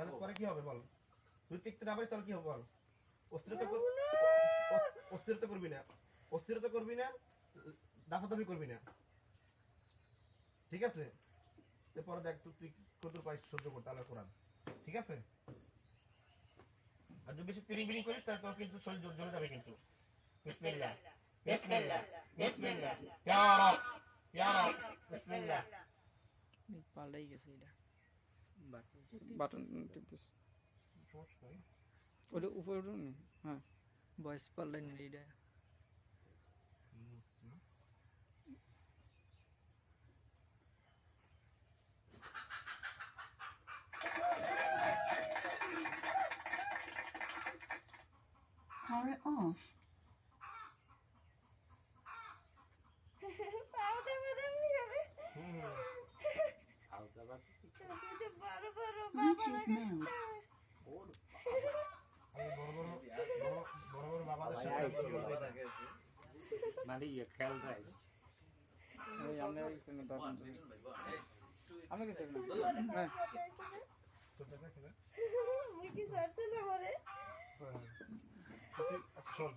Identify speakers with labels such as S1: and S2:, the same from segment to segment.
S1: তাহলে পরে কি হবে বল? তুই টিকতে না পারিস তাহলে কি হবে বল? অস্থিরতা কর- অস্থিরতা করবি না। অস্থিরতা করবি না দাফাদাফি করবি না। ঠিক আছে? এরপরে দেখ তুই তুই কত পারিস সহ্য করতে আল্লাহ কোরআন। ঠিক আছে? আর যদি বেশি তিরিং বিরিং করিস তাহলে তোর কিন্তু শরীর জ্বলে- জ্বলে যাবে কিন্তু। বিসমিল্লাহ। বিসমিল্লাহ। বিসমিল্লাহ। ইয়া রাব। ইয়া রাব। বিসমিল্লাহ।
S2: পাল্টাই গেছে এটা। বাটন
S1: টিপ দিস
S2: ওটা উপরে হ্যাঁ। ভয়েস
S1: পারলেন লিডার দেখি।
S3: মানে ইয়ে খেয়াল রাখ
S2: এই আমরা এখানে বাটন আমরা কিছু না হ্যাঁ
S1: তোর দেখাইছে না?
S4: মুই কি সারছে না মরে
S1: হ্যাঁ। আচ্ছা, শোন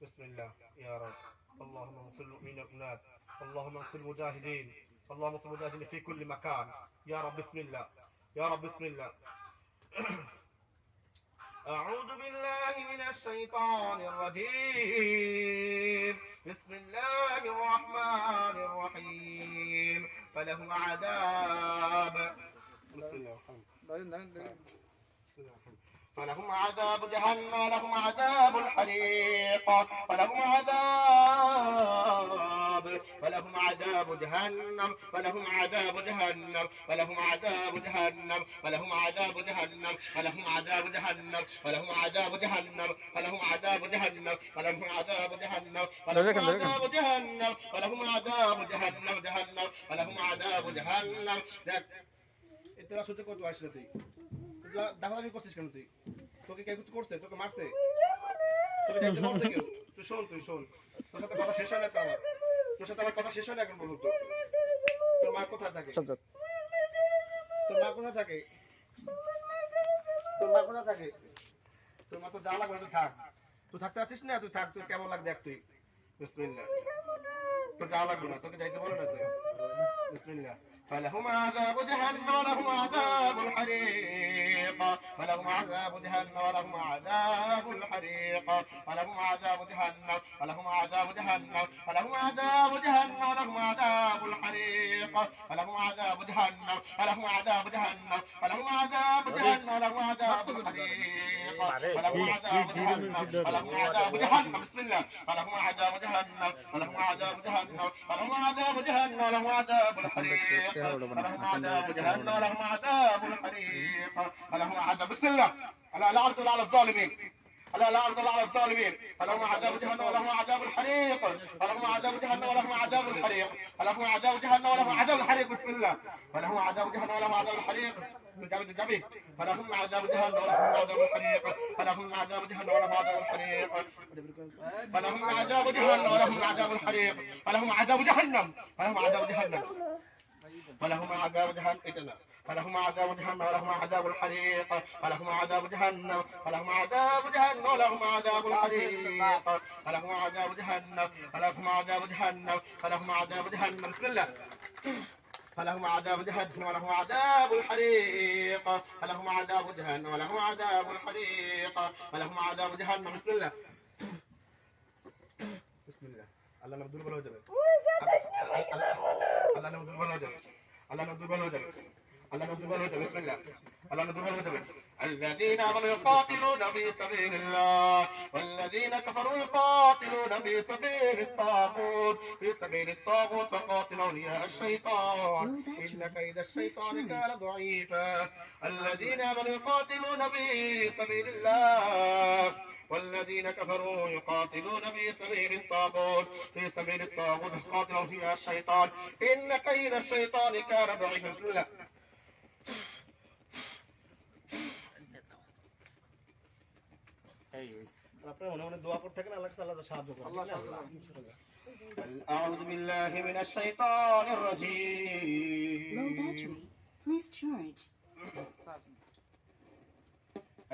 S1: بسم الله يا رب اللهم انصر المؤمنين والمؤمنات اللهم انصر المجاهدين اللهم انصر المجاهدين في كل مكان يا رب بسم الله يا رب بسم الله أعوذ بالله من الشيطان الرجيم. بسم الله الرحمن الرحيم. فله عذاب. فلهم عذاب جهنم لهم عذاب الحريق. فلهم عذاب فلهم عذاب جهنم فلهم عذاب جهنم فلهم عذاب جهنم فلهم عذاب جهنم فلهم عذاب جهنم فلهم عذاب جهنم فلهم عذاب جهنم فلهم عذاب جهنم فلهم عذاب جهنم فلهم عذاب جهنم جهنم فلهم عذاب جهنم এটা শুনতে কত আসলে তুই দাফাদাফি করছিস কেন তুই তোকে কে কিছু করছে তোকে মারছে তোকে যাইতে বলছে কেউ তুই শোন তুই শোন তোর সাথে কথা শেষ হয় না তো আমার তোর সাথে আমার কথা শেষ হলো এখন তোর মা কোথায় থাকে? তোর মা কোথায় থাকে? তোর মা কোথায় থাকে? তোর মা তো যা লাগবে তুই থাক। তুই থাকতে আছিস না? তুই থাক তোর কেমন লাগ দেখ তুই? বিসমিল্লাহ। তোর যাওয়া লাগবে না তোকে যাইতে বলো না তুই। آه. بسم الله. فلهم عذاب جهنم ولهم عذاب الحريق. فلهم عذاب جهنم ولهم عذاب الحريق. فلهم عذاب جهنم ولهم عذاب جهنم. فلهم عذاب جهنم ولهم عذاب الحريق فلهم عذاب جهنم ولهم عذاب جهنم ولهم عذاب جهنم ولهم عذاب الحريق فلهم عذاب جهنم ولهم عذاب جهنم بسم الله فلهم عذاب جهنم ولهم عذاب جهنم ولهم عذاب جهنم ولهم عذاب الحريق فلهم عذاب جهنم ولهم عذاب الحريق فلهم عذاب بسم الله لا لا على الظالمين لا لا أرض على الظالمين. فلهم عذاب جهنم ولهم عذاب الحريق. فلهم عذاب جهنم ولهم عذاب الحريق. فلهم عذاب جهنم ولهم عذاب الحريق. بسم الله. فلهم عذاب جهنم ولهم عذاب الحريق. فلهم عذاب جهنم ولهم عذاب الحريق. فلهم عذاب جهنم ولهم عذاب الحريق. فلهم عذاب جهنم ولهم عذاب الحريق. فلهم عذاب جهنم. فلهم عذاب جهنم. فلهم عذاب جهنم إتنا فلهم عذاب جهنم ولهم عذاب الحريق فلهم عذاب جهنم فلهم عذاب جهنم ولهم عذاب الحريق فلهم عذاب جهنم فلهم عذاب جهنم فلهم عذاب جهنم بسم الله فلهم عذاب جهنم ولهم عذاب الحريق فلهم عذاب جهنم ولهم عذاب الحريق فلهم عذاب جهنم بسم الله بسم الله الله نبدو بلو جبل الله نبدو بلو جبل الذين آمنوا يقاتلون في سبيل الله والذين كفروا يقاتلون في سبيل الطاغوت. في سبيل الطاغوت فقاتلوا أولياء الشيطان. إن كيد الشيطان كان ضعيفا. الذين آمنوا يقاتلون في سبيل الله والذين كفروا يقاتلون في سبيل الطاغوت في سبيل الطاغوت قاتلوا فيها الشيطان إن كيد الشيطان كان ضعيفا بسم الله
S3: এই হইছে
S1: আপনারা মনে মনে দোয়া করতে থাকেন আল্লাহ আল্লাহ সাহায্য করেন
S2: আল্লাহ
S1: ঠিক না?
S2: সাহায্য
S1: أعوذ بالله من الشيطان
S5: Low
S1: الرجيم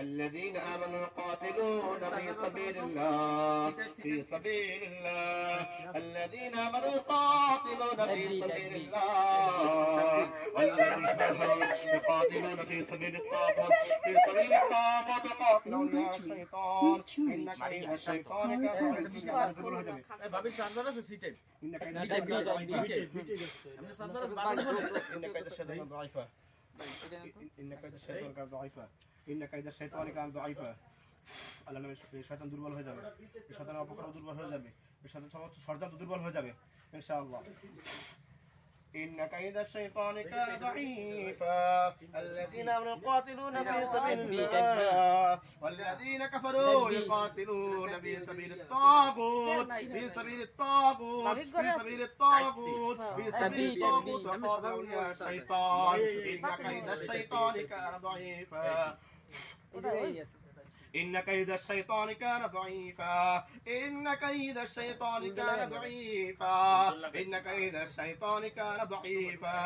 S1: الذين آمنوا يقاتلون في سبيل الله في سبيل الله. الذين آمنوا يقاتلون في سبيل الله. يقاتلون في سبيل الطاغوت في سبيل الطاغوت يقاتلون يا شيطان. إنك يا الشيطان إنك إنك ضعيفة ইন্না কায়দা দাইফা শয়তান দুর্বল হয়ে যাবে। শয়তানের অপকর্ম দুর্বল হয়ে যাবে। শয়তান সমস্ত ষড়যন্ত্র দুর্বল হয়ে যাবে। ইনশাআল্লাহ। إن كيد الشيطان كان ضعيفا. الذين يقاتلون في سبيل الله. والذين كفروا يقاتلون في سبيل الطاغوت. في سبيل الطاغوت. في سبيل الطاغوت. في سبيل الطاغوت. وقاتلون يا الشيطان إن كيد الشيطان كان ضعيفا. إن كيد الشيطان كان ضعيفا إن كيد الشيطان كان ضعيفا إن كيد الشيطان كان ضعيفا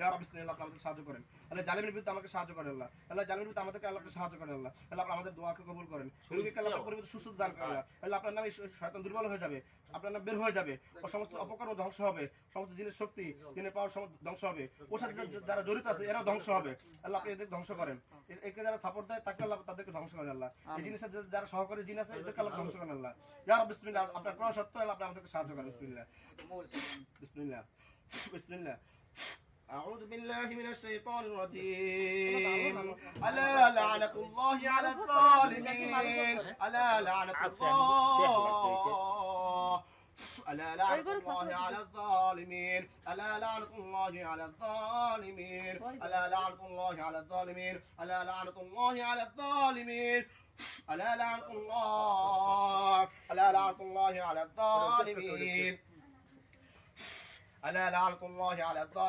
S1: يا رب بسم الله আমাদের সাহায্য করেন আল্লাহ জালিমের বিরুদ্ধে আমাকে সাহায্য করেন আল্লাহ। আল্লাহ জালিমের বিরুদ্ধে আমাদেরকে আল্লাহকে সাহায্য করেন আল্লাহ। আল্লাহ আপনি আমাদের দোয়াকে কবুল করেন। রোগীকে আল্লাহ পরিবর্তে সুস্থ দান করেন আল্লাহ। আল্লাহ আপনার নামে শয়তান দুর্বল হয়ে যাবে। আপনার নাম বের হয়ে যাবে। ও সমস্ত অপকর্ম ধ্বংস হবে। সমস্ত জিনিস শক্তি দিনের পাওয়ার সমস্ত ধ্বংস হবে। ওর সাথে যারা জড়িত আছে এরাও ধ্বংস হবে। আল্লাহ আপনি এদের ধ্বংস করেন। একে যারা সাপোর্ট দেয় তাকে আল্লাহ তাদেরকে ধ্বংস করেন আল্লাহ। এই জিনিসের যারা সহকারী জিনিস আছে এদেরকে আল্লাহ ধ্বংস করেন আল্লাহ। ইয়া বিসমিল্লাহ। আপনার কোন সত্য আল্লাহ আপনি আমাদেরকে সাহায্য করেন। বিসমিল্লাহ। বিসমিল্লাহ। বিসমিল্লাহ। أعوذ بالله من الشيطان الرجيم. ألا لعنة الله على الظالمين. ألا لعنة الله. ألا لعنة الله على الظالمين. ألا لعنة الله على الظالمين. ألا لعنة الله على الظالمين. ألا لعنة الله على الظالمين. ألا لعنة الله. ألا لعنة الله على الظالمين. ألا لعنة الله على الظالمين.